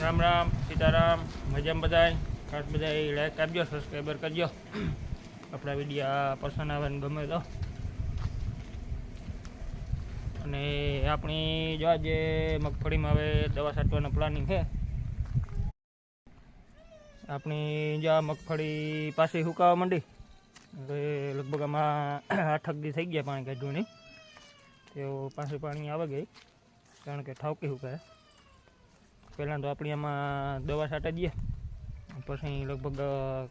રામ રામ, સીતારામ, મજામાં બધાય? ખાસ બધાય લાઈક આપજો સબસ્ક્રાઈબર કરજો. આપણા વિડીયા પસંદ આવે ગમે તો. અને આપણી જો આજે મગફળીમાં હવે દવા છાંટવાનો પ્લાનિંગ છે. આપણી જો મગફળી પાછી સુકાવા માંડી. હવે લગભગ આમાં આઠક દી થઈ ગયા પાણી કાઢવાની. તેઓ પાસે પાણી આવે ગઈ. કારણ કે ઠાવકી સુકાય. પહેલાં તો આપણે આમાં દવા છાંટી દઈએ. પછી લગભગ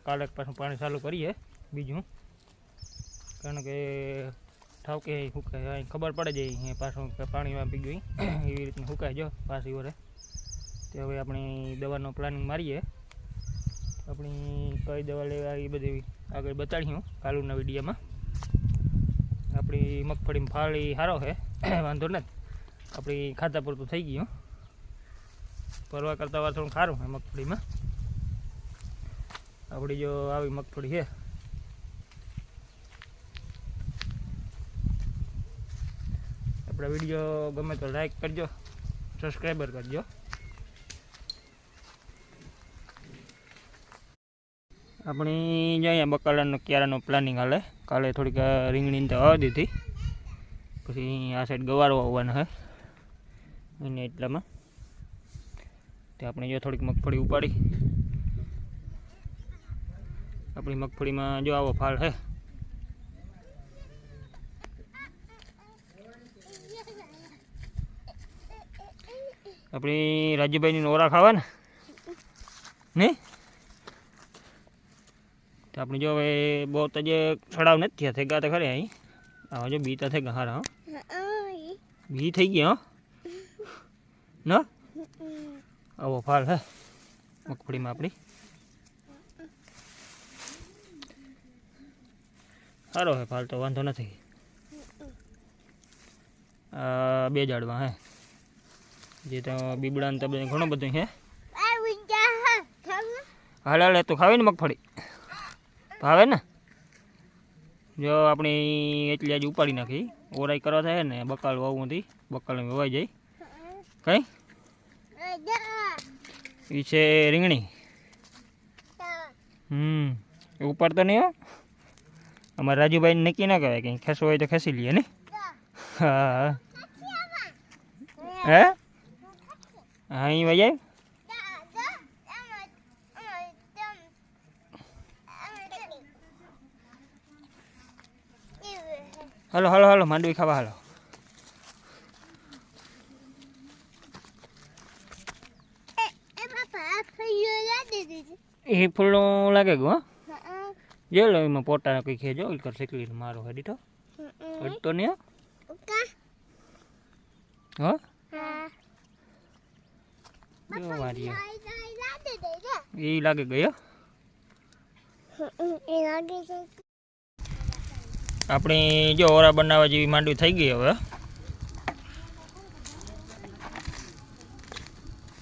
કાલે પાછું પાણી ચાલુ કરીએ, બીજું. કારણ કે ઠાવકે સુકાય અહીં ખબર પડે જાય પાછું કે પાણી વાપી ગયું એવી રીતનું સુકાય જો પાછી વરે. તો હવે આપણી દવાનો પ્લાનિંગ મારીએ. આપણી કઈ દવા લેવા એ બધી આગળ બતાડીશું કાલુના વિડીયોમાં આપણી મગફળીમાં ફાળી સારો છે, વાંધો નથી. આપણી ખાતા પૂરતું થઈ ગયું. પરવા કરતાં વાર થોડું ખારું હોય મગફળીમાં. આપણી જો આવી મગફળી છે. આપણે વીડિયો ગમે તો લાઈક કરજો સબસ્ક્રાઈબર કરજો. આપણી જો અહીંયા બકાલાનો, ક્યારાનો પ્લાનિંગ હાલે. કાલે થોડીક રીંગણી તો હવા દીધી. પછી આ સાઈડ ગવારો આવવાના હે એને એટલામાં. તે આપણે જો થોડીક મગફળી ઉપાડી. આપણી મગફળીમાં જો આવો ફાળ હે. આપણી રાજુભાઈની નોરા ખાવા ને? નહીં તો આપણે જો હવે બહુ તો જે નથી થયા. થઈ ગયા તો ખરે અહીં. આવા જો બી થઈ ગયા હારા હો. બી થઈ ગયા હો. ન? આવો ફાળ હે, મગફળીમાં આપણી. સારો હે ફાળ તો, વાંધો નથી. બે ઝાડવા હે. જે તો બીબડાને તો બધું ઘણું બધું છે હાલ હાલ તું ખાવી ને મગફળી? ભાવે ને? જો આપણી એટલી આજે ઉપાડી નાખી. ઓરાઈ કરવા થાય ને, બકાલ વાવમાંથી બકાલ વવાઈ જાય. કઈ? એ છે રીંગણી. હમ, ઉપર તો નહીં અમારે રાજુભાઈને નક્કી ના કહેવાય કંઈ ખેસવું હોય તો ખેસી લઈએ ને? હા. હે? હા અહીં વહી હલો હલો, હાલો, માંડવી ખાવા હાલો. એ ફૂલનું લાગે ગયું હા? જો લો એમાં પોટા કઈ ખેજો એ કર શીખલી મારો હેડી તો ને નહીં હો? જો મારી એ લાગે ગયો આપણી જો ઓરા બનાવવા જેવી માંડવી થઈ ગઈ હવે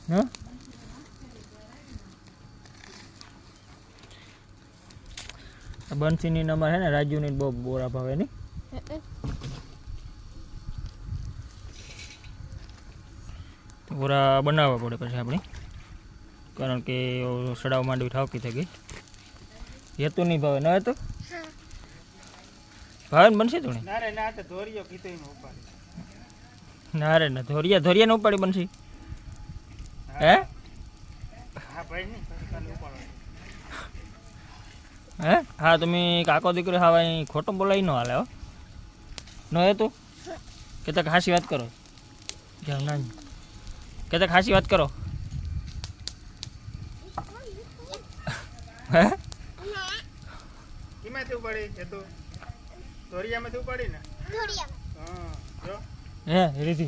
હા? બંસીની નંબર છે ને રાજુની બહુ બોરા ભાવે નહીં બોરા બનાવવા પડે પછી આપણે. કારણ કે સડાવ માંડવી ઠાવકી થઈ ગઈ. હેતુ નહીં ભાવે ન હતું ભાવે બનશે તું ના રે ના તો ધોરીયો કીધો એનો ઉપાડી. ના રે ના ધોરિયા ધોરિયા ને ઉપાડી બનશે. હે. હા? ભાઈ નહીં હે? હા તમે કાકો દીકરો હા અહીં ખોટો બોલાવી ન હાલે હો. ન હે તું? કે તક હાસી વાત કરો. જાવ ના કે તક હાસી વાત કરો. હે? એમાંથી ઉપાડી છે તો? ધોરિયામાંથી ઉપાડી ને? હા જો હે રીતિ.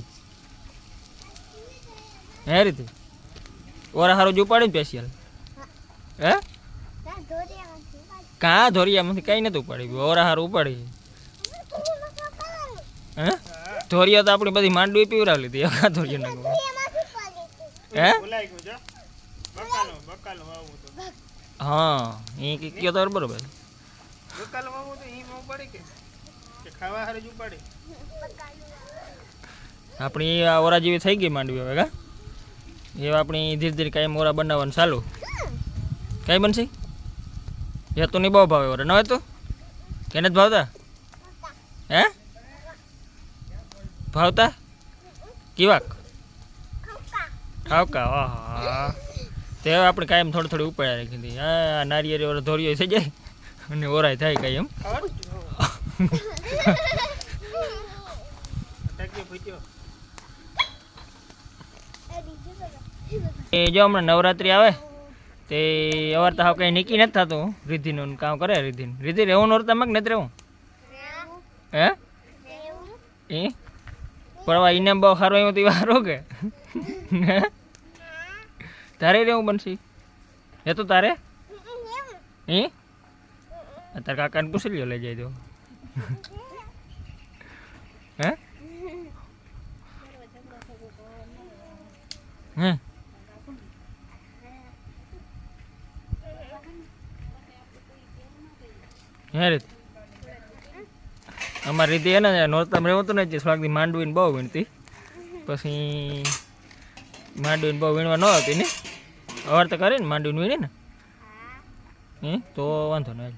હે રીતિ. ઓરા હારું જ ઉપાડી ને સ્પેશિયલ હે? કાં ધોરિયામાંથી કઈ નતું ઉપાડી ઓરા હારું ઉપાડી. હે? ધોરિયા તો આપણી બધી માંડવી પીવરાવી લીધી. કા ધોરિયા નાખવા? હે? હા એ કે કયો તો બરોબર બકાલો વાવું તો એમાં ઉપાડી કે કે ખાવા હારે ઉપાડી આપણી આ ઓરા જેવી થઈ ગઈ માંડવી હવે, કા? એવા આપણી ધીરે ધીરે કાંઈ મોરા બનાવવાનું ચાલુ. કાંઈ બનશે? એ નહીં બહુ ભાવે ઓરે ન હોય તો? કે નથી ભાવતા? હે? ભાવતા? કીવાક? ઠાવકા હા તે આપણે કાયમ થોડી થોડી ઉપાડ્યા રાખી હતી. હા નારિયેરી ઓલો ધોરીઓ થઈ જાય? અને ઓરાય થાય કાંઈ એમ? એ, જો હમણાં નવરાત્રી આવે. તે અવાર તો હાવ કંઈ નીકી નથી થતું. રિધિનું કામ કરે રિધિન રિદ્ધિ રહેવું નોર તમે નથી રહેવું? હે? એ? પરવા ઈને બહુ સારું એવું તો સારું કે? તારે રહેવું બનશે? એ તો તારે? એ તારા કાકાને પૂછી લ્યો લઈ જાય તો. હે? હે? હે રીત અમારી રીતે એને નોરતામાં રહેવું ને સ્વાગથી માંડવીને બહુ વીણતી. પછી માંડવીને બહુ વીણવા ન હતી ને. અવાર તો કરે ને માંડવીને વીણે ને તો વાંધો નહીં